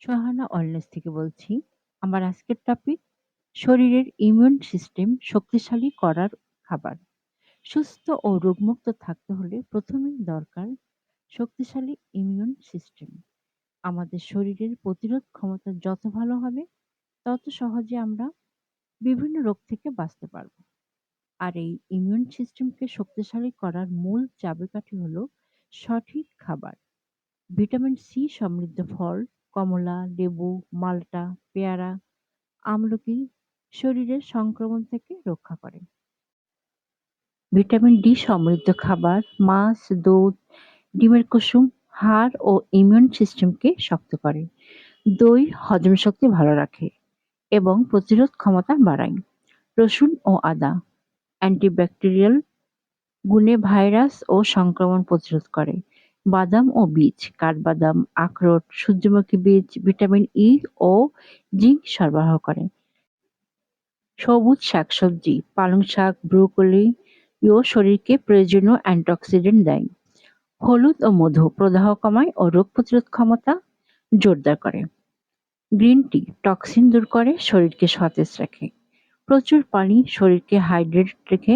Sohana wellness থেকে বলছি। আমার আজকের টপিক শরীরের ইমিউন সিস্টেম শক্তিশালী করার খাবার। সুস্থ ও রোগমুক্ত থাকতে হলে প্রথমেই দরকার শক্তিশালী ইমিউন সিস্টেম। আমাদের শরীরের প্রতিরোধ ক্ষমতা যত ভালো হবে, তত সহজে আমরা বিভিন্ন রোগ থেকে বাঁচতে পারব। আর এই ইমিউন সিস্টেমকে শক্তিশালী করার মূল চাবিকাঠি হলো সঠিক খাবার। ভিটামিন সি সমৃদ্ধ ফল, কমলা, লেবু, মাল্টা, পেয়ারা, আমলকি শরীরের সংক্রমণ থেকে রক্ষা করে। ভিটামিন ডি সমৃদ্ধ খাবার, মাছ, দুধ, ডিমের কুসুম হাড় ও ইমিউন সিস্টেমকে শক্ত করে। দই হজম শক্তি ভালো রাখে এবং প্রতিরোধ ক্ষমতা বাড়ায়। রসুন ও আদা অ্যান্টিব্যাকটেরিয়াল গুণে ভাইরাস ও সংক্রমণ প্রতিরোধ করে। বাদাম ও বীজ কাঠবাদাম, আখরোট, সূর্যমুখী বীজ ভিটামিন ই ও জিঙ্ক সরবরাহ করে। সবুজ শাকসবজি পালং শাক, ব্রোকলি ও শরীরকে প্রয়োজনীয় অ্যান্টিঅক্সিডেন্ট দেয়। হলুদ ও মধু প্রদাহ কমায় ও রোগ প্রতিরোধ ক্ষমতা জোরদার করে। গ্রিন টি টক্সিন দূর করে শরীরকে সতেজ রাখে। প্রচুর পানি শরীরকে হাইড্রেট রেখে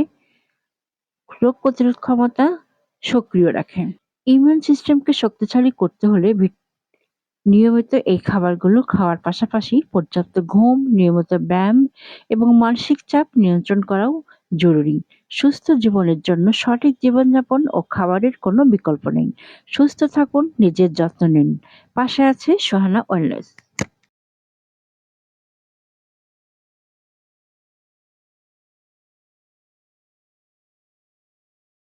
রোগ প্রতিরোধ ক্ষমতা সক্রিয় রাখে। ইমিউন সিস্টেমকে শক্তিশালী করতে হলে নিয়মিত এই খাবারগুলো খাওয়ার পাশাপাশি পর্যাপ্ত ঘুম, নিয়মিত ব্যায়াম এবং মানসিক চাপ নিয়ন্ত্রণ করাও জরুরি। সুস্থ জীবনের জন্য সঠিক জীবনযাপন ও খাবারের কোনো বিকল্প নেই। সুস্থ থাকুন, নিজের যত্ন নিন। পাশে আছে সোহানা ওয়েলনেস।